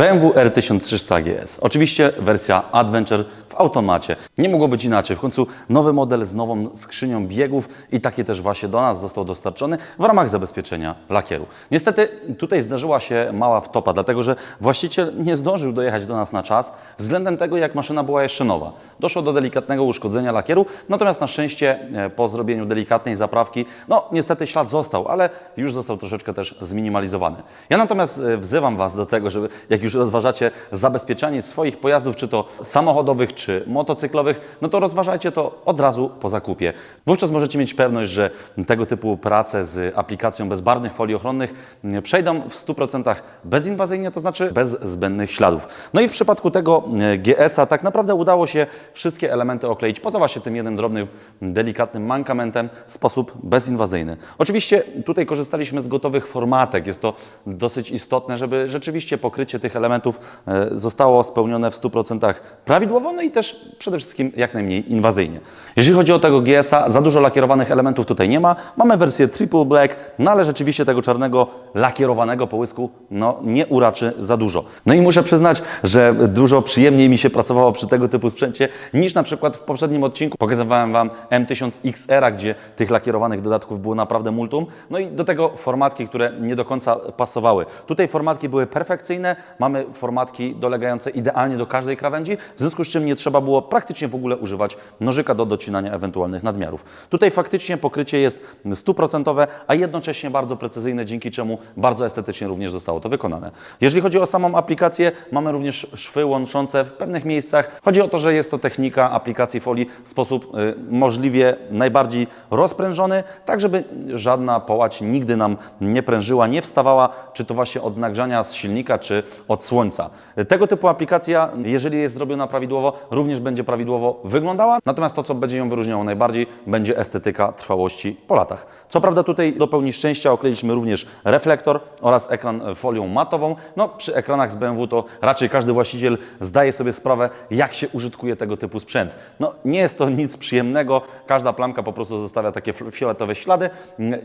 BMW R1300 GS. Oczywiście wersja Adventure w automacie. Nie mogło być inaczej. W końcu nowy model z nową skrzynią biegów i taki też właśnie do nas został dostarczony w ramach zabezpieczenia lakieru. Niestety tutaj zdarzyła się mała wtopa, dlatego że właściciel nie zdążył dojechać do nas na czas względem tego, jak maszyna była jeszcze nowa. Doszło do delikatnego uszkodzenia lakieru, natomiast na szczęście e, po zrobieniu delikatnej zaprawki, no niestety ślad został, ale już został troszeczkę też zminimalizowany. Ja natomiast e, wzywam Was do tego, żeby jak już rozważacie zabezpieczanie swoich pojazdów, czy to samochodowych, czy motocyklowych, no to rozważajcie to od razu po zakupie. Wówczas możecie mieć pewność, że tego typu prace z aplikacją bezbarwnych folii ochronnych przejdą w 100% bezinwazyjnie, to znaczy bez zbędnych śladów. No i w przypadku tego e, GS-a tak naprawdę udało się wszystkie elementy okleić, poza właśnie tym jednym drobnym, delikatnym mankamentem w sposób bezinwazyjny. Oczywiście tutaj korzystaliśmy z gotowych formatek. Jest to dosyć istotne, żeby rzeczywiście pokrycie tych elementów e, zostało spełnione w 100% prawidłowo, no i też przede wszystkim jak najmniej inwazyjnie. Jeżeli chodzi o tego GS-a, za dużo lakierowanych elementów tutaj nie ma. Mamy wersję triple black, no ale rzeczywiście tego czarnego lakierowanego połysku no, nie uraczy za dużo. No i muszę przyznać, że dużo przyjemniej mi się pracowało przy tego typu sprzęcie niż na przykład w poprzednim odcinku pokazywałem Wam M1000XR, gdzie tych lakierowanych dodatków było naprawdę multum. No i do tego formatki, które nie do końca pasowały. Tutaj formatki były perfekcyjne, mamy formatki dolegające idealnie do każdej krawędzi, w związku z czym nie trzeba było praktycznie w ogóle używać nożyka do docinania ewentualnych nadmiarów. Tutaj faktycznie pokrycie jest stuprocentowe, a jednocześnie bardzo precyzyjne, dzięki czemu bardzo estetycznie również zostało to wykonane. Jeżeli chodzi o samą aplikację, mamy również szwy łączące w pewnych miejscach. Chodzi o to, że jest to technika aplikacji folii w sposób y, możliwie najbardziej rozprężony, tak żeby żadna połać nigdy nam nie prężyła, nie wstawała, czy to właśnie od nagrzania z silnika, czy od słońca. Tego typu aplikacja, jeżeli jest zrobiona prawidłowo, również będzie prawidłowo wyglądała, natomiast to, co będzie ją wyróżniało najbardziej, będzie estetyka trwałości po latach. Co prawda tutaj do pełni szczęścia okleiliśmy również reflektor oraz ekran folią matową. No przy ekranach z BMW to raczej każdy właściciel zdaje sobie sprawę, jak się użytkuje tego typu sprzęt. No nie jest to nic przyjemnego, każda plamka po prostu zostawia takie fioletowe ślady.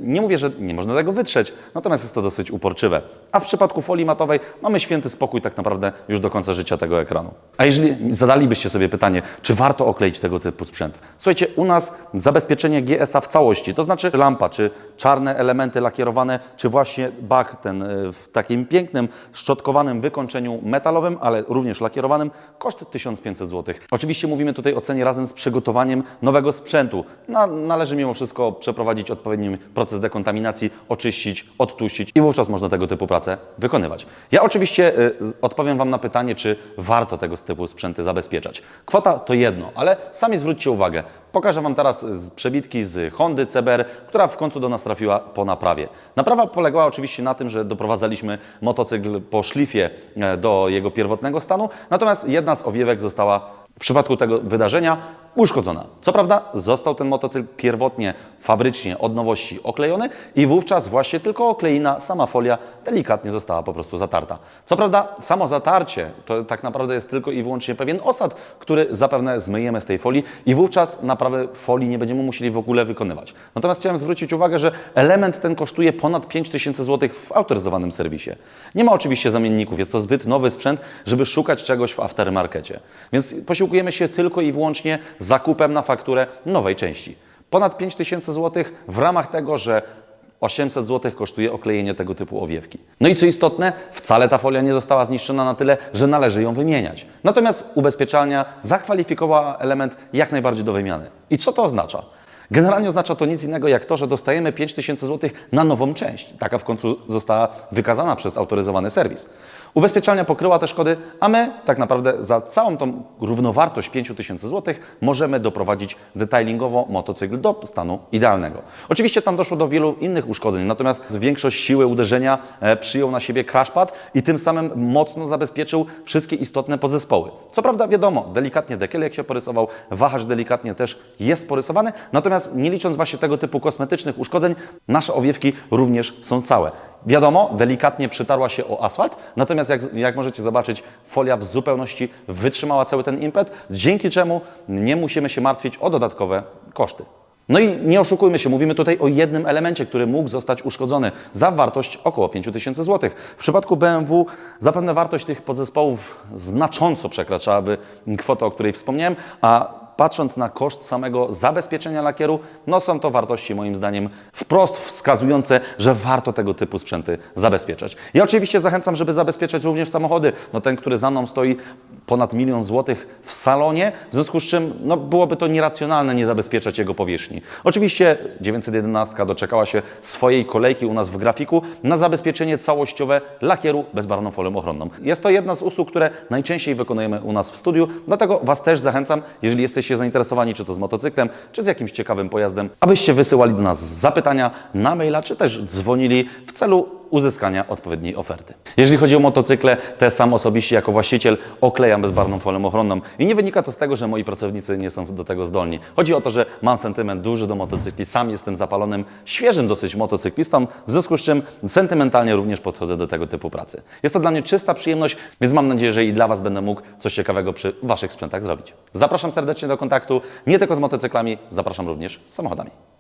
Nie mówię, że nie można tego wytrzeć, natomiast jest to dosyć uporczywe. A w przypadku folii matowej mamy święty spokój tak naprawdę już do końca życia tego ekranu. A jeżeli zadalibyście sobie pytanie, czy warto okleić tego typu sprzęt? Słuchajcie, u nas zabezpieczenie GS-a w całości, to znaczy lampa, czy czarne elementy lakierowane, czy właśnie bak ten y, w takim pięknym, szczotkowanym wykończeniu metalowym, ale również lakierowanym, koszt 1500 zł. Oczywiście mówimy tutaj o cenie razem z przygotowaniem nowego sprzętu. Na, należy mimo wszystko przeprowadzić odpowiedni proces dekontaminacji, oczyścić, odtłuścić i wówczas można tego typu pracę wykonywać. Ja oczywiście y, odpowiem Wam na pytanie, czy warto tego typu sprzęty zabezpieczać. Kwota to jedno, ale sami zwróćcie uwagę. Pokażę Wam teraz przebitki z Hondy CBR, która w końcu do nas trafiła po naprawie. Naprawa polegała oczywiście na tym, że doprowadzaliśmy motocykl po szlifie e, do jego pierwotnego stanu, natomiast jedna z owiewek została w przypadku tego wydarzenia uszkodzona. Co prawda został ten motocykl pierwotnie, fabrycznie, od nowości oklejony i wówczas właśnie tylko okleina, sama folia delikatnie została po prostu zatarta. Co prawda samo zatarcie to tak naprawdę jest tylko i wyłącznie pewien osad, który zapewne zmyjemy z tej folii i wówczas naprawy folii nie będziemy musieli w ogóle wykonywać. Natomiast chciałem zwrócić uwagę, że element ten kosztuje ponad 5000 zł w autoryzowanym serwisie. Nie ma oczywiście zamienników, jest to zbyt nowy sprzęt, żeby szukać czegoś w aftermarkecie. Więc posiłkujemy się tylko i wyłącznie zakupem na fakturę nowej części. Ponad 5000 zł w ramach tego, że 800 zł kosztuje oklejenie tego typu owiewki. No i co istotne, wcale ta folia nie została zniszczona na tyle, że należy ją wymieniać. Natomiast ubezpieczalnia zakwalifikowała element jak najbardziej do wymiany. I co to oznacza? Generalnie oznacza to nic innego jak to, że dostajemy 5000 zł na nową część. Taka w końcu została wykazana przez autoryzowany serwis. Ubezpieczalnia pokryła te szkody, a my tak naprawdę za całą tą równowartość 5000 zł możemy doprowadzić detailingowo motocykl do stanu idealnego. Oczywiście tam doszło do wielu innych uszkodzeń, natomiast większość siły uderzenia e, przyjął na siebie crashpad i tym samym mocno zabezpieczył wszystkie istotne podzespoły. Co prawda wiadomo, delikatnie dekiel jak się porysował, wahacz delikatnie też jest porysowany, natomiast nie licząc właśnie tego typu kosmetycznych uszkodzeń, nasze owiewki również są całe. Wiadomo, delikatnie przytarła się o asfalt, natomiast jak, jak możecie zobaczyć, folia w zupełności wytrzymała cały ten impet, dzięki czemu nie musimy się martwić o dodatkowe koszty. No i nie oszukujmy się, mówimy tutaj o jednym elemencie, który mógł zostać uszkodzony za wartość około 5000 zł. W przypadku BMW zapewne wartość tych podzespołów znacząco przekraczałaby kwotę, o której wspomniałem, a patrząc na koszt samego zabezpieczenia lakieru, no są to wartości moim zdaniem wprost wskazujące, że warto tego typu sprzęty zabezpieczać. Ja oczywiście zachęcam, żeby zabezpieczać również samochody. No ten, który za mną stoi ponad milion złotych w salonie, w związku z czym no, byłoby to nieracjonalne nie zabezpieczać jego powierzchni. Oczywiście 911 doczekała się swojej kolejki u nas w grafiku na zabezpieczenie całościowe lakieru bezbarwną folią ochronną. Jest to jedna z usług, które najczęściej wykonujemy u nas w studiu, dlatego Was też zachęcam, jeżeli jesteście zainteresowani czy to z motocyklem, czy z jakimś ciekawym pojazdem, abyście wysyłali do nas zapytania na maila, czy też dzwonili w celu uzyskania odpowiedniej oferty. Jeżeli chodzi o motocykle, te sam osobiście jako właściciel oklejam bezbarwną folią ochronną i nie wynika to z tego, że moi pracownicy nie są do tego zdolni. Chodzi o to, że mam sentyment duży do motocykli, sam jestem zapalonym, świeżym dosyć motocyklistą, w związku z czym sentymentalnie również podchodzę do tego typu pracy. Jest to dla mnie czysta przyjemność, więc mam nadzieję, że i dla Was będę mógł coś ciekawego przy Waszych sprzętach zrobić. Zapraszam serdecznie do kontaktu, nie tylko z motocyklami, zapraszam również z samochodami.